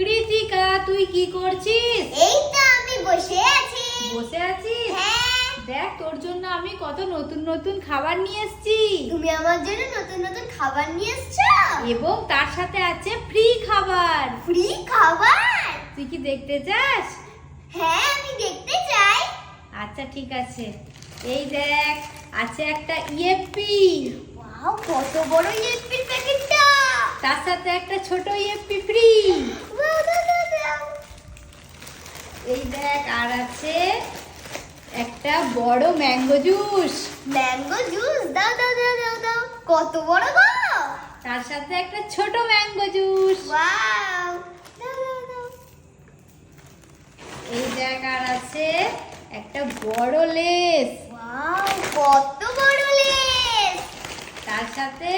কৃতিকা তুই কি করছিস? এই তো আমি বসে আছি। বসে আছিস? হ্যাঁ। দেখ তোর জন্য আমি কত নতুন নতুন খাবার নিয়ে এসেছি। তুমি আমার জন্য নতুন নতুন খাবার নিয়ে এসছো? এবং তার সাথে আছে ফ্রি খাবার। ফ্রি খাবার? তুই কি দেখতে চাস? হ্যাঁ আমি দেখতে চাই। আচ্ছা ঠিক আছে। এই দেখ আছে একটা ইএফপি ওয়াও কত বড় ইএফপি প্যাকেটটা। তার সাথে একটা ছোট ইএফপি ফ্রি দাও দাও এই দেখ আর আছে একটা বড় ম্যাঙ্গো জুস। Mango juice? দাও দাও দাও দাও দাও। কত বড় গো! তার সাথে একটা ছোট ম্যাঙ্গো জুস। ওয়াও! এই দেখ আর আছে একটা বড় লেস। ওয়াও কত বড় লেস! তার সাথে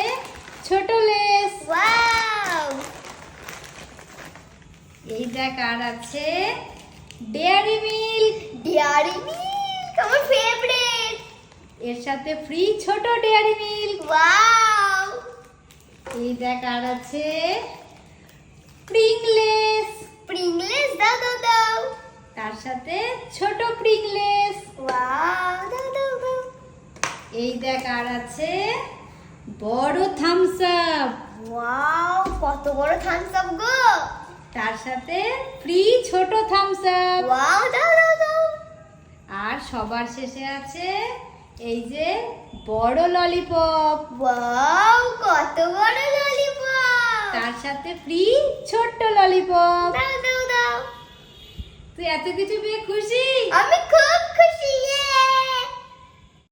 ছোট লেস। ওয়াও! এই দেখ আর আছে ডেয়ারি মিল্ক ডেয়ারি মিল্ক আমার ফেভারিট এর সাথে ফ্রি ছোট ডেয়ারি মিল্ক ওয়াও এই দেখ আর আছে প্রিংলেস প্রিংলেস দাও দাও দাও। তার সাথে ছোট প্রিংলেস ওয়াও দাও দাও দাও। এই দেখ আর আছে বড় থামস আপ ওয়াও কত বড় থামস আপ গো। তার সাথে ফ্রি ছোট থামস আপ ওয়াও দাও দাও দাও। আর সবার শেষে আছে এই যে বড় ললিপপ ওয়াও কত বড় ললিপপ তার সাথে ফ্রি ছোট্ট ললিপপ দাও দাও দাও। তুই এত কিছু পেয়ে খুশি? আমি